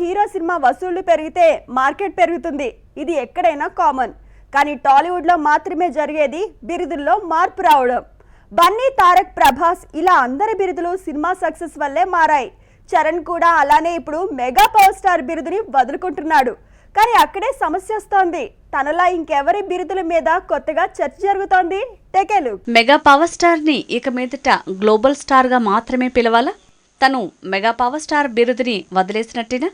Hero cinema వసూళ్ళు పెరిగితే market పెరుగుతుంది. ఇది ఎక్కడైనా కామన్. కానీ టాలీవుడ్లో మాత్రమే జరిగేది బిరుదుల్లో మార్పు రావడం. బన్నీ తారక్ ప్రభాస్ ఇలా అందరి బిరుదులు సినిమా సక్సెస్ వల్లే మారాయి. చరణ్ కూడా అలానే ఇప్పుడు మెగా పవర్ స్టార్ బిరుదుని వదులుకుంటున్నాడు. కానీ అక్కడే సమస్య వస్తోంది. తనలా ఇంకెవరి బిరుదుల మీద కొత్తగా చర్చ జరుగుతోంది? టెకెలు మెగా పవర్ స్టార్ని ఇక మీదట గ్లోబల్ స్టార్గా మాత్రమే పిలవాలా? తను మెగా పవర్ స్టార్ బిరుదుని వదిలేసినట్టేనా?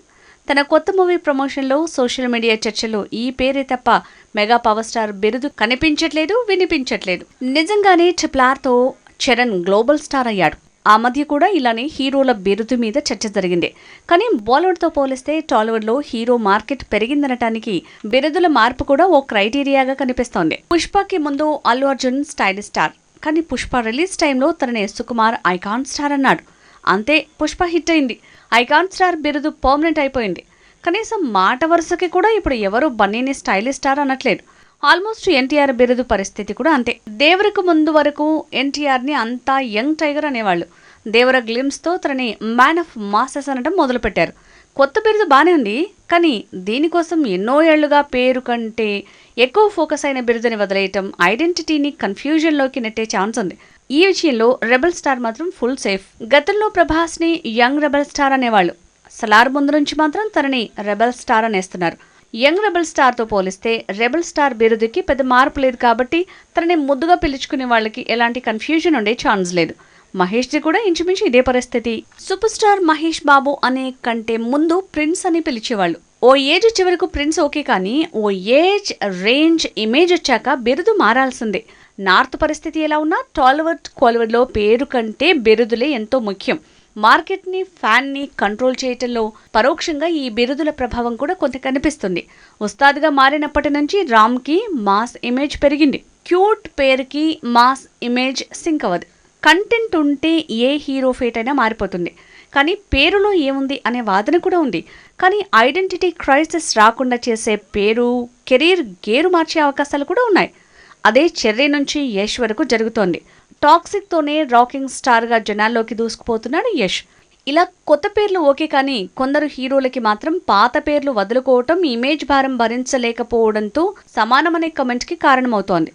తన కొత్త మూవీ ప్రమోషన్లో సోషల్ మీడియా చర్చలో ఈ పేరే తప్ప మెగా పవర్ స్టార్ బిరుదు కనిపించట్లేదు వినిపించట్లేదు. నిజంగానే ట్రిపుల్ చరణ్ గ్లోబల్ స్టార్ అయ్యాడు. ఆ మధ్య కూడా ఇలానే హీరోల బిరుదు మీద చర్చ జరిగింది. కానీ బాలీవుడ్తో పోలిస్తే టాలీవుడ్లో హీరో మార్కెట్ పెరిగిందనటానికి బిరుదుల మార్పు కూడా ఓ క్రైటీరియాగా కనిపిస్తోంది. పుష్పకి ముందు అల్లు అర్జున్ స్టైల్ స్టార్. కానీ పుష్ప రిలీజ్ టైంలో తనని సుకుమార్ ఐకాన్ స్టార్ అన్నాడు. అంతే పుష్ప హిట్ అయింది. ఐకాన్ స్టార్ బిరుదు పర్మనెంట్ అయిపోయింది. కనీసం మాట వరుసకి కూడా ఇప్పుడు ఎవరు బన్నీని స్టైలిష్ స్టార్ అనట్లేదు. ఆల్మోస్ట్ ఎన్టీఆర్ బిరుదు పరిస్థితి కూడా అంతే. దేవరకు ముందు వరకు ఎన్టీఆర్ని అంతా యంగ్ టైగర్ అనేవాళ్ళు. దేవర గ్లిమ్స్తో తనని మ్యాన్ ఆఫ్ మాసెస్ అనడం మొదలుపెట్టారు. కొత్త బిరుదు బాగానే ఉంది కానీ దీనికోసం ఎన్నో ఏళ్ళుగా పేరు కంటే ఎక్కువ ఫోకస్ అయిన బిరుదుని వదిలేయటం ఐడెంటిటీని కన్ఫ్యూజన్లోకి నెట్టే ఛాన్స్ ఉంది. ఈ విషయంలో రెబల్ స్టార్ మాత్రం ఫుల్ సేఫ్. గతంలో ప్రభాస్ని యంగ్ రెబల్ స్టార్ అనేవాళ్ళు. సలార్ ముందు నుంచి మాత్రం తనని రెబల్ స్టార్ అనేస్తున్నారు. యంగ్ రెబల్ స్టార్తో పోలిస్తే రెబల్ స్టార్ బిరుదుకి పెద్ద మార్పు లేదు కాబట్టి తనని ముద్దుగా పిలుచుకునే వాళ్ళకి ఎలాంటి కన్ఫ్యూజన్ ఉండే ఛాన్స్ లేదు. మహేష్ ది కూడా ఇంచుమించు ఇదే పరిస్థితి. సూపర్ స్టార్ మహేష్ బాబు అనే కంటే ముందు ప్రిన్స్ అని పిలిచేవాళ్ళు. ఓ ఏజ్ చివరకు ప్రిన్స్ ఓకే కానీ ఓ ఏజ్ రేంజ్ ఇమేజ్ వచ్చాక బిరుదు మారాల్సిందే. నార్త్ పరిస్థితి ఎలా ఉన్నా టాలీవుడ్ కోలీవుడ్లో పేరు కంటే బిరుదులే ఎంతో ముఖ్యం. మార్కెట్ని ఫ్యాన్ని కంట్రోల్ చేయటంలో పరోక్షంగా ఈ బిరుదుల ప్రభావం కూడా కొంత కనిపిస్తుంది. ఉస్తాద్గా మారినప్పటి నుంచి రామ్కి మాస్ ఇమేజ్ పెరిగింది. క్యూట్ పేరుకి మాస్ ఇమేజ్ సింక్ అవ్వదు. కంటెంట్ ఉంటే ఏ హీరో ఫేట్ అయినా మారిపోతుంది. కానీ పేరులో ఏముంది అనే వాదన కూడా ఉంది. కానీ ఐడెంటిటీ క్రైసిస్ రాకుండా చేసే పేరు కెరీర్ గేరు మార్చే అవకాశాలు కూడా ఉన్నాయి. అదే చెర్రీ నుంచి యష్ వరకు జరుగుతోంది. టాక్సిక్తోనే రాకింగ్ స్టార్గా జనాల్లోకి దూసుకుపోతున్నాడు యష్. ఇలా కొత్త పేర్లు ఓకే కానీ కొందరు హీరోలకి మాత్రం పాత పేర్లు వదులుకోవటం ఇమేజ్ భారం భరించలేకపోవడంతో సమానమనే కమెంట్కి కారణమవుతోంది.